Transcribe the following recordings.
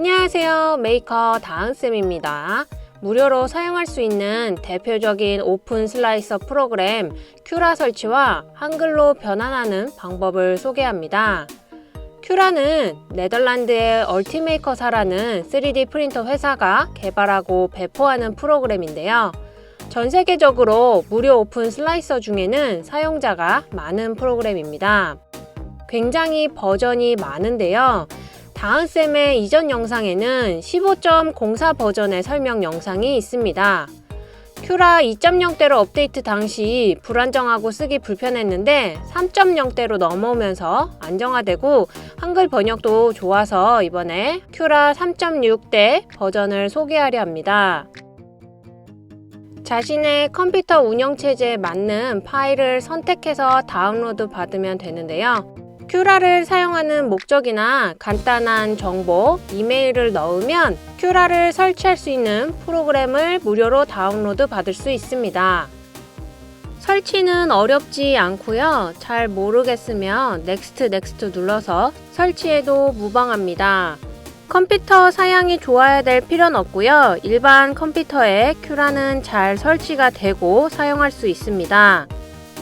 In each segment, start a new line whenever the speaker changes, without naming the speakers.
안녕하세요. 메이커 다은쌤입니다. 무료로 사용할 수 있는 대표적인 오픈 슬라이서 프로그램 큐라 설치와 한글로 변환하는 방법을 소개합니다. 큐라는 네덜란드의 얼티메이커사라는 3D 프린터 회사가 개발하고 배포하는 프로그램인데요. 전 세계적으로 무료 오픈 슬라이서 중에는 사용자가 많은 프로그램입니다. 굉장히 버전이 많은데요. 다은쌤의 이전 영상에는 15.04 버전의 설명 영상이 있습니다. 큐라 2.0대로 업데이트 당시 불안정하고 쓰기 불편했는데 3.0대로 넘어오면서 안정화되고 한글 번역도 좋아서 이번에 큐라 3.6대 버전을 소개하려 합니다. 자신의 컴퓨터 운영체제에 맞는 파일을 선택해서 다운로드 받으면 되는데요. 큐라를 사용하는 목적이나 간단한 정보, 이메일을 넣으면 큐라를 설치할 수 있는 프로그램을 무료로 다운로드 받을 수 있습니다. 설치는 어렵지 않고요. 잘 모르겠으면 넥스트 넥스트 눌러서 설치해도 무방합니다. 컴퓨터 사양이 좋아야 될 필요는 없고요. 일반 컴퓨터에 큐라는 잘 설치가 되고 사용할 수 있습니다.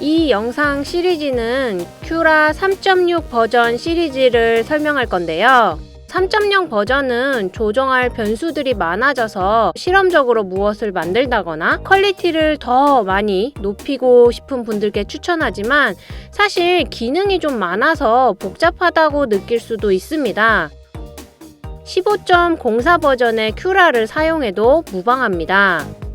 이 영상 시리즈는 큐라 3.6 버전 시리즈를 설명할 건데요. 3.0 버전은 조정할 변수들이 많아져서 실험적으로 무엇을 만들다거나 퀄리티를 더 많이 높이고 싶은 분들께 추천하지만 사실 기능이 좀 많아서 복잡하다고 느낄 수도 있습니다. 15.04 버전의 큐라를 사용해도 무방합니다.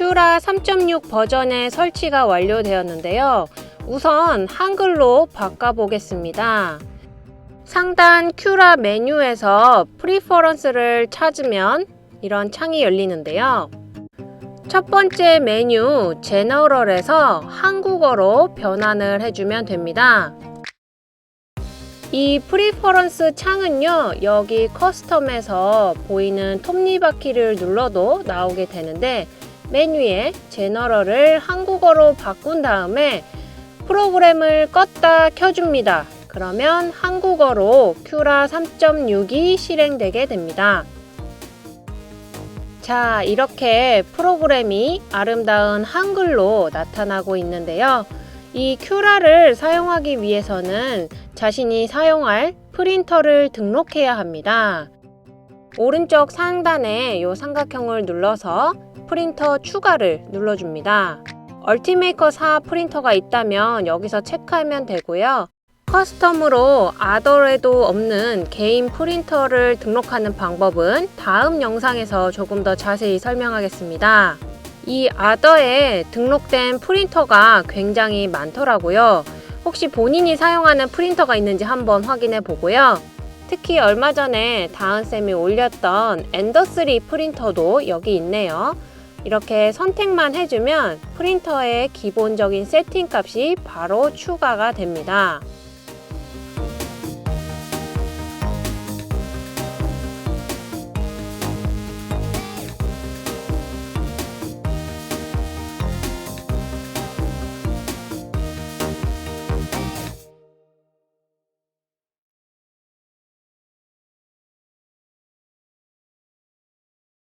큐라 3.6 버전의 설치가 완료되었는데요. 우선 한글로 바꿔보겠습니다. 상단 큐라 메뉴에서 프리퍼런스를 찾으면 이런 창이 열리는데요. 첫 번째 메뉴 제너럴에서 한국어로 변환을 해주면 됩니다. 이 프리퍼런스 창은요, 여기 커스텀에서 보이는 톱니바퀴를 눌러도 나오게 되는데, 메뉴에 제너럴을 한국어로 바꾼 다음에 프로그램을 껐다 켜줍니다. 그러면 한국어로 큐라 3.6이 실행되게 됩니다. 자, 이렇게 프로그램이 아름다운 한글로 나타나고 있는데요. 이 큐라를 사용하기 위해서는 자신이 사용할 프린터를 등록해야 합니다. 오른쪽 상단에 이 삼각형을 눌러서 프린터 추가를 눌러줍니다. 얼티메이커 4 프린터가 있다면 여기서 체크하면 되고요. 커스텀으로 아더에도 없는 개인 프린터를 등록하는 방법은 다음 영상에서 조금 더 자세히 설명하겠습니다. 이 아더에 등록된 프린터가 굉장히 많더라고요. 혹시 본인이 사용하는 프린터가 있는지 한번 확인해 보고요. 특히 얼마 전에 다은쌤이 올렸던 엔더3 프린터도 여기 있네요. 이렇게 선택만 해주면 프린터의 기본적인 세팅 값이 바로 추가가 됩니다.